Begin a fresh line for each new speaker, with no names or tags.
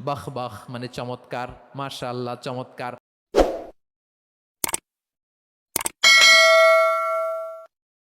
বাহ বাহ মানে চমৎকার মাশাআল্লাহ চমৎকার।